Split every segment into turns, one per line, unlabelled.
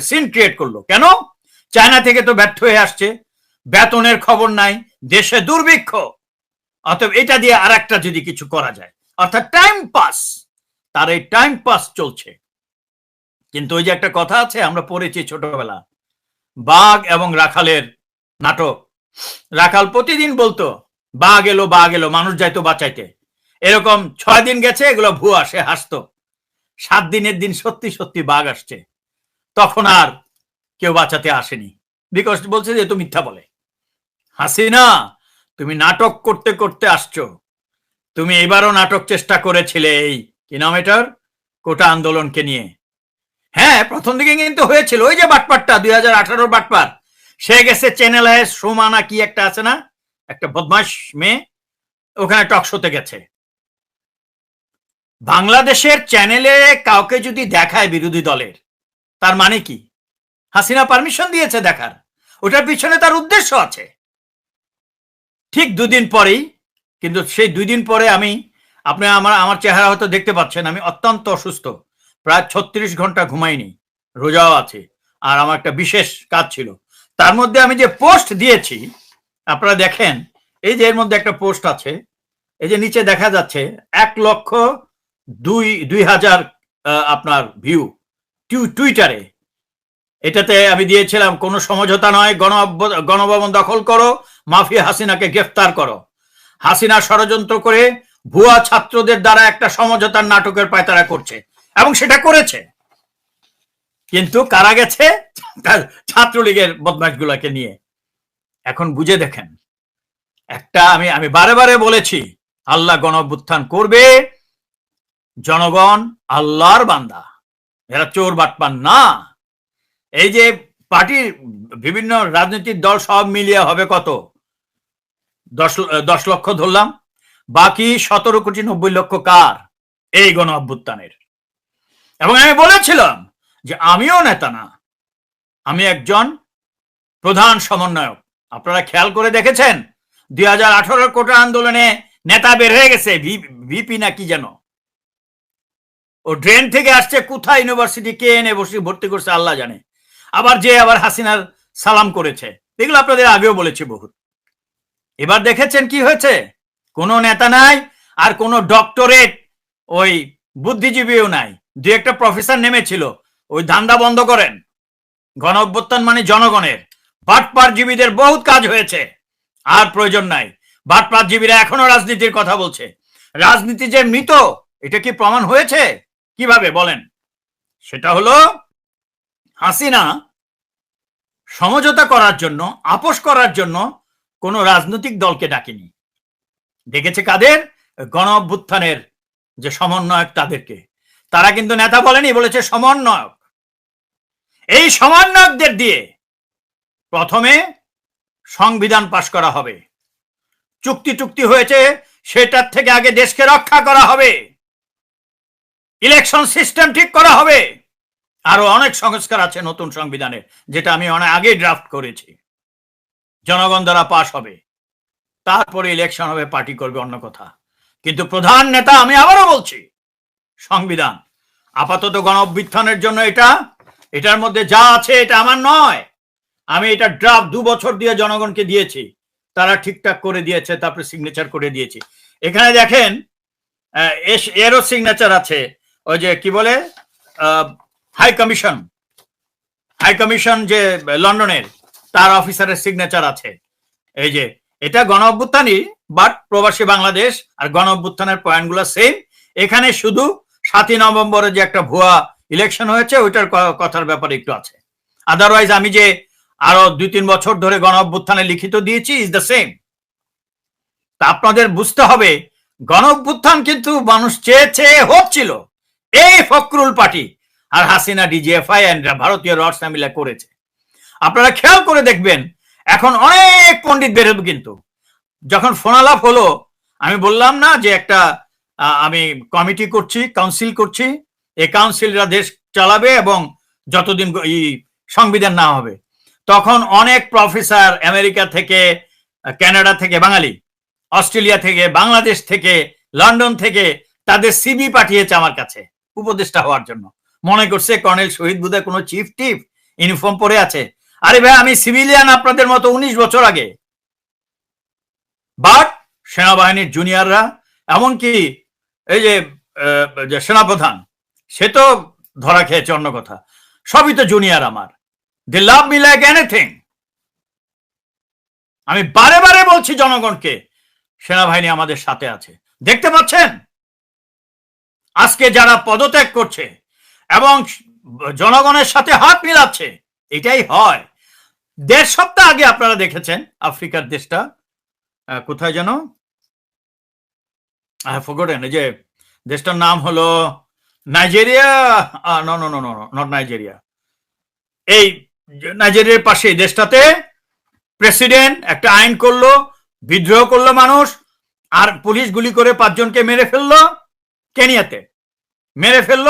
Scene create করল। কেন? China থেকে তো ব্যর্থ হয়ে আসছে। বেতনের খবর নাই। দেশে দুর্ভিক্ষ। অতএব এটা দিয়ে আর একটা যদি কিছু করা যায়। অর্থাৎ টাইম পাস তার এই টাইম পাস চলছে। কিন্তু ওই যে একটা কথা আছে, আমরা পড়েছি ছোটবেলা। বাঘ এবং রাখালের নাটক। রাখাল প্রতিদিন বলতো, বাঘ এলো বাঘ এলো, মানুষ যাইতো বাঁচাইতে। এরকম ছয় দিন গেছে, এগুলো ভুয়া, সে হাসতো। সাত দিনের দিন সত্যি সত্যি বাঘ আসছে। তখন আর কেউ বাঁচাতে আসেনি। বিকজ বলছে যে তো মিথ্যা বলে। হাসিনা, তুমি নাটক করতে করতে আসছো। তুমি এবারও নাটক চেষ্টা করেছিলে এই কি নাম এটার কোটা আন্দোলনকে নিয়ে। হ্যাঁ প্রথম দিকে কিন্তু হয়েছিল। ওই যে বাটপারটা দুই হাজার আঠারোর বাটপার সে গেছে চ্যানেল সোমানা কি একটা আছে না? একটা বদমাস মেয়ে। ওখানে টক শোতে গেছে। বাংলাদেশের চ্যানেলে কাউকে যদি দেখায় বিরোধী দলের তার মানে কি? হাসিনা পারমিশন দিয়েছে দেখার। ওটার পিছনে তার উদ্দেশ্য আছে। ঠিক দুদিন পরেই, কিন্তু সেই দুই দিন পরে আমি, আপনি আমার আমার চেহারা হয়তো দেখতে পাচ্ছেন, আমি অত্যন্ত অসুস্থ। প্রায় ছত্রিশ ঘণ্টা ঘুমাইনি। রোজাও আছে। আর আমার একটা বিশেষ কাজ ছিল। তার মধ্যে আমি যে পোস্ট দিয়েছি, আপনারা দেখেন, এই যে এর মধ্যে একটা পোস্ট আছে, এই যে নিচে দেখা যাচ্ছে, এক লক্ষ দুই দুই হাজার আপনার ভিউ টুইটারে এটাতে আমি দিয়েছিলাম, কোনো সমঝোতা নয়, গণ গণভবন দখল করো, মাফিয়া হাসিনাকে গ্রেফতার করো। হাসিনা ষড়যন্ত্র করে ভুয়া ছাত্রদের দ্বারা একটা সমঝোতার নাটকের পায়তারা করছে, এবং সেটা করেছে। কিন্তু কারা গেছে? ছাত্রলীগের বদমাশ গুলাকে নিয়ে। এখন বুঝে দেখেন। একটা আমি আমি বারে বারে বলেছি, আল্লাহ গণভ্যুত্থান করবে, জনগণ আল্লাহর বান্দা। এরা চোর বাটপান না। এই যে পার্টির বিভিন্ন রাজনৈতিক দল সব মিলিয়ে হবে কত? দশ দশ লক্ষ ধরলাম। বাকি সতেরো কোটি নব্বই লক্ষ কার? এই গণ অভ্যুত্থানের। এবং আমি বলেছিলাম যে আমিও নেতা না। আমি একজন প্রধান সমন্বয়ক। আপনারা খেয়াল করে দেখেছেন? দুই হাজার আঠারোর কোটা আন্দোলনে নেতা বের হয়ে গেছে ভিপি না কি যেন? ও ড্রেন থেকে আসছে, কোথায় ইউনিভার্সিটি কে এনে বসে ভর্তি করছে, আল্লাহ জানে। আবার যে আবার হাসিনার সালাম করেছে। এগুলো আপনাদের আগেও বলেছি বহুত। এবার দেখেছেন কি হয়েছে? কোনো নেতা নাই, আর কোনো ডক্টরেট ওই বুদ্ধিজীবীও নাই। দু একটা প্রফেসর নেমেছিল, ওই ধান্দা বন্ধ করেন। গণ অভ্যুত্থান মানে জনগণের। বাটপার জীবীদের বহুত কাজ হয়েছে, আর প্রয়োজন নাই। বাটপার জীবীরা এখনও রাজনীতির কথা বলছে। রাজনীতি যে মৃত, এটা কি প্রমাণ হয়েছে? কীভাবে বলেন? সেটা হলো, হাসিনা সমঝোতা করার জন্য, আপোষ করার জন্য কোন রাজনৈতিক দলকে ডাকেনি। ডেকেছে কাদের? গণ অভ্যুত্থানের যে সমন্বয়ক তাদেরকে। তারা কিন্তু নেতা বলেনি, বলেছে সমন্বয়ক। এই সমন্বয়কদের দিয়ে প্রথমে সংবিধান পাশ করা হবে। চুক্তি চুক্তি হয়েছে, সেটার থেকে আগে দেশকে রক্ষা করা হবে। ইলেকশন সিস্টেম ঠিক করা হবে। আরও অনেক সংস্কার আছে নতুন সংবিধানে যেটা আমি অনেক আগে ড্রাফট করেছি। জনগণ দ্বারা পাশ হবে। তারপরে ইলেকশন হবে পার্টি করবে অন্য কথা। কিন্তু প্রধান নেতা আমি আবারও বলছি, সংবিধান। আপাতত গণ অভ্যুত্থানের জন্য এটা, এটার মধ্যে যা আছে এটা আমার নয়। আমি এটা ড্রাফট দু বছর দিয়ে জনগণকে দিয়েছি। তারা ঠিকঠাক করে দিয়েছে, তারপরে সিগনেচার করে দিয়েছি। এখানে দেখেন এরও সিগনেচার আছে। ওই যে কি বলে? হাই কমিশন হাই কমিশন যে লন্ডনের, তার অফিসারের সিগনেচার আছে। এই যে, এটা গণ অভ্যুত্থানই বাট প্রবাসী বাংলাদেশ আর গণ অভ্যুত্থানের পয়েন্টগুলো সেম এখানে শুধু সাতই নভেম্বরে যে একটা ভুয়া ইলেকশন হয়েছে, ওইটার কথার ব্যাপারে একটু আছে। আদারওয়াইজ আমি যে আরও দুই তিন বছর ধরে গণ অভ্যুত্থানে লিখিত দিয়েছি ইজ দ্য সেম তা আপনাদের বুঝতে হবে, গণ অভ্যুত্থান কিন্তু মানুষ চেয়ে চেয়ে হচ্ছিল। এই ফকরুল পার্টি আর হাসিনা, ডিজিএফআই ভারতীয় রডস মিলে করেছে। আপনারা খেয়াল করে দেখবেন, এখন অনেক পণ্ডিত বেরোবে কিন্তু। যখন ফোনালাপ হলো, আমি বললাম না যে একটা আমি কমিটি করছি, কাউন্সিল করছি এই কাউন্সিলরা দেশ চালাবে এবং যতদিন এই সংবিধান না হবে। তখন অনেক প্রফেসর আমেরিকা থেকে কানাডা থেকে বাঙালি, অস্ট্রেলিয়া থেকে, বাংলাদেশ থেকে, লন্ডন থেকে, তাদের সিবি পাঠিয়েছে আমার কাছে। উপদেষ্টা হওয়ার জন্য। মনে করছে কর্নেল শহীদ বুধে কোনো চিফ টিফ ইউনিফর্ম পরে আছে। আরে ভাই, আমি সিভিলিয়ান আপনাদের মতো উনিশ বছর আগে। বাট সেনাবাহিনীর জুনিয়ররা এমনকি এই যে সেনাপ্রধান, সে তো ধরা খেয়েছে অন্য কথা। সবই তো জুনিয়র আমার। They love me like anything আমি বারে বারে বলছি জনগণকে, সেনাবাহিনী আমাদের সাথে আছে। দেখতে পাচ্ছেন? আজকে যারা পদত্যাগ করছে এবং জনগণের সাথে হাত মিলাচ্ছে, এটাই হয়। দেড় সপ্তাহ আগে আপনারা দেখেছেন আফ্রিকার দেশটা। কোথায় যেন? ফোগটেন যে দেশটার নাম হলো Nigeria no no no not Nigeria. এই নাইজেরিয়ার পাশে দেশটাতে প্রেসিডেন্ট একটা আইন করল, বিদ্রোহ করল মানুষ, আর পুলিশ গুলি করে পাঁচজনকে মেরে ফেলল। কেনিয়াতে। মেরে ফেলল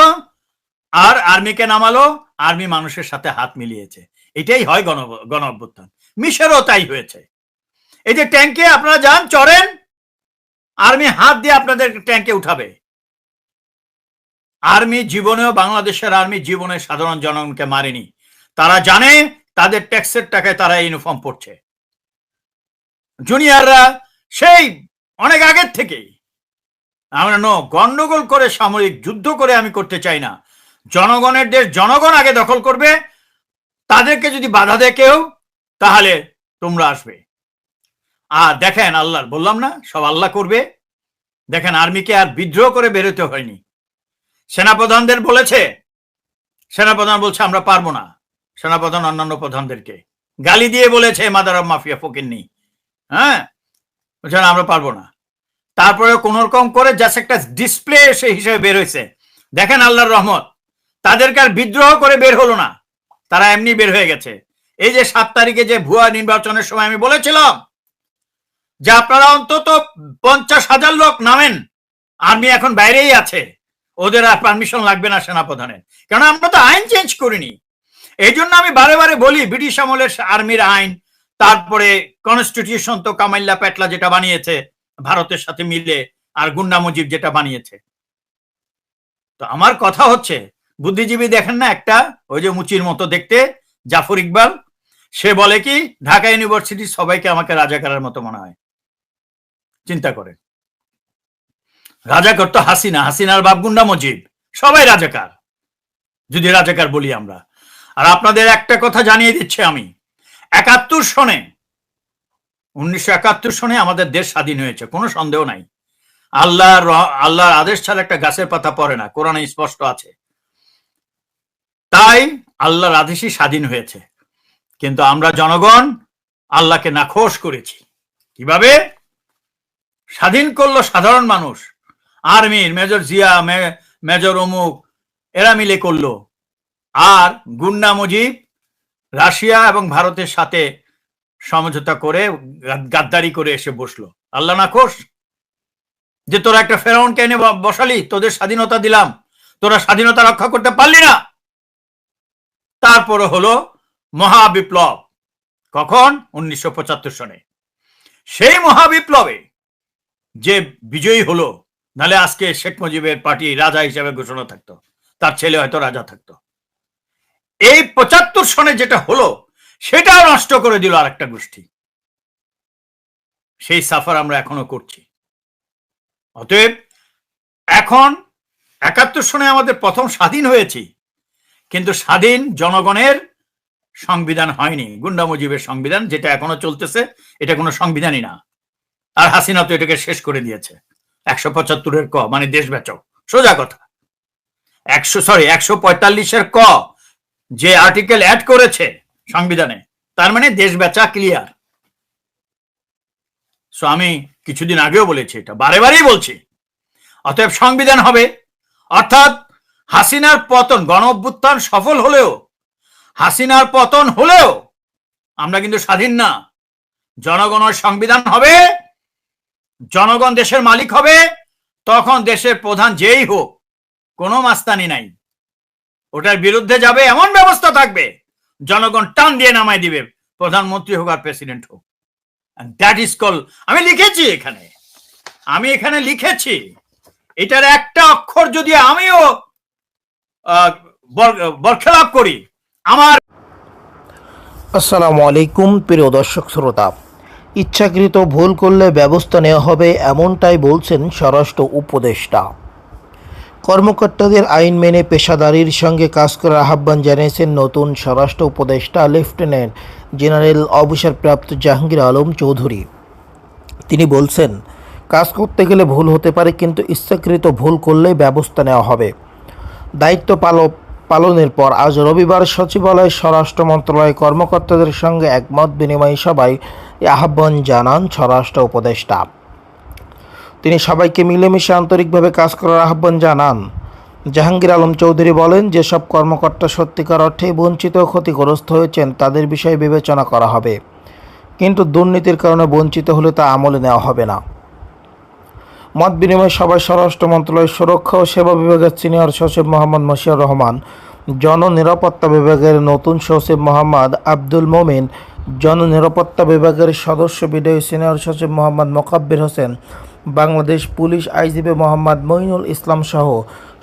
আর আর্মিকে নামালো, আর্মি মানুষের সাথে হাত মিলিয়েছে। এটাই হয় গণ গণ অভ্যুত্থান মিশেরও তাই হয়েছে। এই যে ট্যাঙ্কে আপনারা যান, চড়েন, আর্মি হাত দিয়ে আপনাদের ট্যাঙ্কে উঠাবে। আর্মি জীবনেও, বাংলাদেশের আর্মি জীবনে সাধারণ জনগণকে মারেনি। তারা জানে তাদের ট্যাক্সের টাকায় তারা ইউনিফর্ম পড়ছে জুনিয়ররা সেই অনেক আগের থেকেই আমরা নো গন্ডগোল করে সামরিক যুদ্ধ করে আমি করতে চাই না। জনগণের দেশ জনগণ আগে দখল করবে। তাদেরকে যদি বাধা দেয় কেউ, তাহলে তোমরা আসবে। আর দেখেন আল্লাহর, বললাম না, সব আল্লাহ করবে। দেখেন আর্মিকে আর বিদ্রোহ করে বেরোতে হয়নি। সেনাপ্রধানদের বলেছে, সেনাপ্রধান বলছে, আমরা পারব না। সেনাপ্রধান অন্যান্য প্রধানদেরকে। গালি দিয়ে বলেছে মাদার মাফিয়া ফকিন্নি। হ্যাঁ? বলছে আমরা পারব না। তারপরে কোন রকম করে জাস্ট একটা ডিসপ্লে সেই হিসেবে বের হয়েছে। দেখেন আল্লাহর রহমত। তাদেরকে আর বিদ্রোহ করে বের হলো না। তারা এমনি বের হয়ে গেছে। এই যে সাত তারিখে যে ভুয়া নির্বাচনের সময় আমি বলেছিলাম যে আপনারা অন্তত পঞ্চাশ হাজার লোক নামেন। আর্মি এখন বাইরেই আছে। ওদের আর পারমিশন লাগবে না সেনাপ্রধানের। কেন আমরা তো আইন চেঞ্জ করিনি। এই জন্য আমি বারে বারে বলি, ব্রিটিশ আমলের আর্মির আইন, তারপরে কনস্টিটিউশন তো কামাইল্লা পেটলা যেটা বানিয়েছে ভারতের সাথে মিলে আর গুন্ডা মুজিব যেটা বানিয়েছে। তো আমার কথা হচ্ছে, বুদ্ধিজীবী দেখেন না একটা, ওই যে মুচির মতো দেখতে, জাফর ইকবাল, সে বলে কি, ঢাকা ইউনিভার্সিটি সবাইকে আমাকে রাজাকারের মতো মনে হয়। চিন্তা করে রাজাকার তো হাসিনা, হাসিনার বাপ গুন্ডা মুজিব, সবাই রাজাকার। যদি রাজাকার বলি আমরা। আর আপনাদের একটা কথা জানিয়ে দিচ্ছি আমি, একাত্তর সনে উনিশশো একাত্তর সনে আমাদের দেশ স্বাধীন হয়েছে, কোনো সন্দেহ নাই। আল্লাহর আল্লাহর আদেশ ছাড়া একটা গাছের পাতা পড়ে না, কোরআনে স্পষ্ট আছে। তাই আল্লাহর আদেশই স্বাধীন হয়েছে। কিন্তু আমরা জনগণ আল্লাহকে নাখোশ করেছি। কীভাবে? স্বাধীন করল সাধারণ মানুষ। আর্মির মেজর জিয়া মেজর অমুক, এরা মিলে করল। আর গুন্ডা মুজিব রাশিয়া এবং ভারতের সাথে সমঝোতা করে গাদ্দারি করে এসে বসল। আল্লাহ নাখোশ যে তোরা একটা ফেরাউনকে এনে বসালি, তোদের স্বাধীনতা দিলাম। তোরা স্বাধীনতা রক্ষা করতে পারলি না। তারপরে হলো মহাবিপ্লব। কখন? উনিশশো পঁচাত্তর সনে। সেই মহাবিপ্লবে যে বিজয়ী হলো, নালে আজকে শেখ মুজিবের পার্টি রাজা হিসেবে ঘোষণা থাকতো। তার ছেলে হয়তো রাজা থাকতো। এই পঁচাত্তর সনে যেটা হলো সেটাও নষ্ট করে দিল আরেকটা গোষ্ঠী। সেই সাফার আমরা এখনও করছি। অতএব এখন একাত্তর সনে আমাদের প্রথম স্বাধীন হয়েছি, কিন্তু স্বাধীন জনগণের সংবিধান হয়নি, গুন্ডা মুজিবের সংবিধান, যেটা এখনও চলতেছে, এটা কোনো সংবিধানই না। আর হাসিনা তো এটাকে শেষ করে দিয়েছে। একশো পঁচাত্তরের ক মানে দেশ বেচক সোজা কথা। একশো সরি একশো পঁয়তাল্লিশের ক, যে আর্টিকেল অ্যাড করেছে সংবিধানে। তার মানে দেশ বেচা ক্লিয়ার সো আমি কিছুদিন আগেও বলেছি এটা, বারে বারেই বলছি। অতএব সংবিধান হবে। অর্থাৎ হাসিনার পতন, গণ অভ্যুত্থান সফল হলেও, হাসিনার পতন হলেও আমরা কিন্তু স্বাধীন না। জনগণের সংবিধান হবে, জনগণ দেশের মালিক হবে, তখন দেশের প্রধান যেই হোক, কোনো মাস্তানি নাই। ওটার বিরুদ্ধে যাবে, এমন ব্যবস্থা থাকবে। জনগণ টান দিয়ে নামাই দিবে, প্রধানমন্ত্রী হোক আর প্রেসিডেন্ট হোক। দ্যাট ইজ কল আমি লিখেছি এখানে, আমি এখানে লিখেছি, এটার একটা অক্ষর যদি আমিও বরখেলাপ করি, আমার
আসসালামু আলাইকুম, প্রিয় দর্শক শ্রোতা। ইচ্ছাকৃত ভুল করলে ব্যবস্থা নেওয়া হবে, এমনটাই বলছেন স্বরাষ্ট্র উপদেষ্টা। কর্মকর্তাদের আইন মেনে পেশাদারির সঙ্গে কাজ করার আহ্বান জানিয়েছেন নতুন স্বরাষ্ট্র উপদেষ্টা লেফটেন্যান্ট জেনারেল অবসরপ্রাপ্ত জাহাঙ্গীর আলম চৌধুরী। তিনি বলছেন, কাজ করতে গেলে ভুল হতে পারে, কিন্তু ইচ্ছাকৃত ভুল করলেই ব্যবস্থা নেওয়া হবে। দায়িত্ব পালক পালনের পর আজ রবিবার সচিবালয় স্বরাষ্ট্র মন্ত্রণালয় কর্মকর্তাদের সঙ্গে একমত বিনিময় সভায় আহ্বান জানান স্বরাষ্ট্র উপদেষ্টা। তিনি সবাইকে মিলেমিশে আন্তরিকভাবে কাজ করার আহ্বান জানান। জাহাঙ্গীর আলম চৌধুরী বলেন, যেসব কর্মকর্তা সত্যিকার অর্থে বঞ্চিত ও ক্ষতিগ্রস্ত হয়েছেন, তাদের বিষয়ে বিবেচনা করা হবে। কিন্তু দুর্নীতির কারণে বঞ্চিত হলে তা আমলে নেওয়া হবে না। মত বিনিময় সভায় স্বরাষ্ট্র মন্ত্রণালয়ের সুরক্ষা ও সেবা বিভাগের সিনিয়র সচিব মোহাম্মদ মশিউর রহমান, জননিরাপত্তা বিভাগের নতুন সচিব মোহাম্মদ আব্দুল মোমিন, জননিরাপত্তা বিভাগের সদস্য বিদায়ী সিনিয়র সচিব মোহাম্মদ মোকাব্বির হোসেন বাংলাদেশ পুলিশ আইজিপি মোহাম্মদ মঈনুল ইসলাম সহ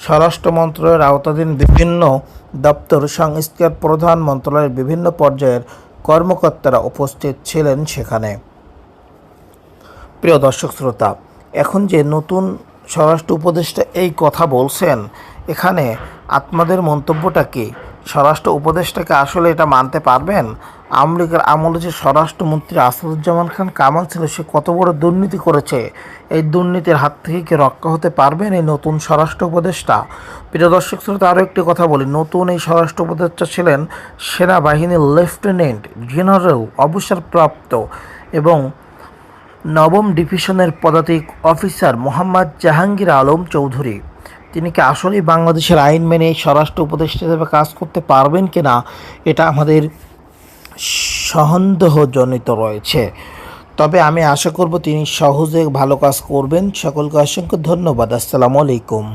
স্বরাষ্ট্র মন্ত্রণালয়ের আওতাধীন বিভিন্ন দপ্তর সংস্কার প্রধান মন্ত্রণালয়ের বিভিন্ন পর্যায়ের কর্মকর্তারা উপস্থিত ছিলেন সেখানে। প্রিয় দর্শক শ্রোতা, এখন যে নতুন স্বরাষ্ট্র উপদেষ্টা এই কথা বলছেন, এখানে আপনাদের মন্তব্যটা কি? স্বরাষ্ট্র উপদেষ্টাকে আসলে এটা মানতে পারবেন? আওয়ামী লীগের আমলে যে স্বরাষ্ট্রমন্ত্রী আসাদুজ্জামান খান কামাল ছিল, সে কত বড় দুর্নীতি করেছে? এই দুর্নীতির হাত থেকে কি রক্ষা হতে পারবেন এই নতুন স্বরাষ্ট্র উপদেষ্টা? প্রিয় দর্শক শ্রোতা, আরও একটি কথা বলি। নতুন এই স্বরাষ্ট্র উপদেষ্টা ছিলেন সেনাবাহিনীর লেফটেন্যান্ট জেনারেল অবসরপ্রাপ্ত এবং নবম ডিভিশনের পদাতিক অফিসার মোহাম্মদ জাহাঙ্গীর আলম চৌধুরী। তিনি কি আসলেই বাংলাদেশের আইন মেনে স্বরাষ্ট্র উপদেষ্টা হিসেবে কাজ করতে পারবেন কি না এটা আমাদের সন্দেহজনিত রয়েছে। তবে আমি আশা করব তিনি সহজে ভালো কাজ করবেন। সকলকে অসংখ্য ধন্যবাদ। আসসালামু আলাইকুম।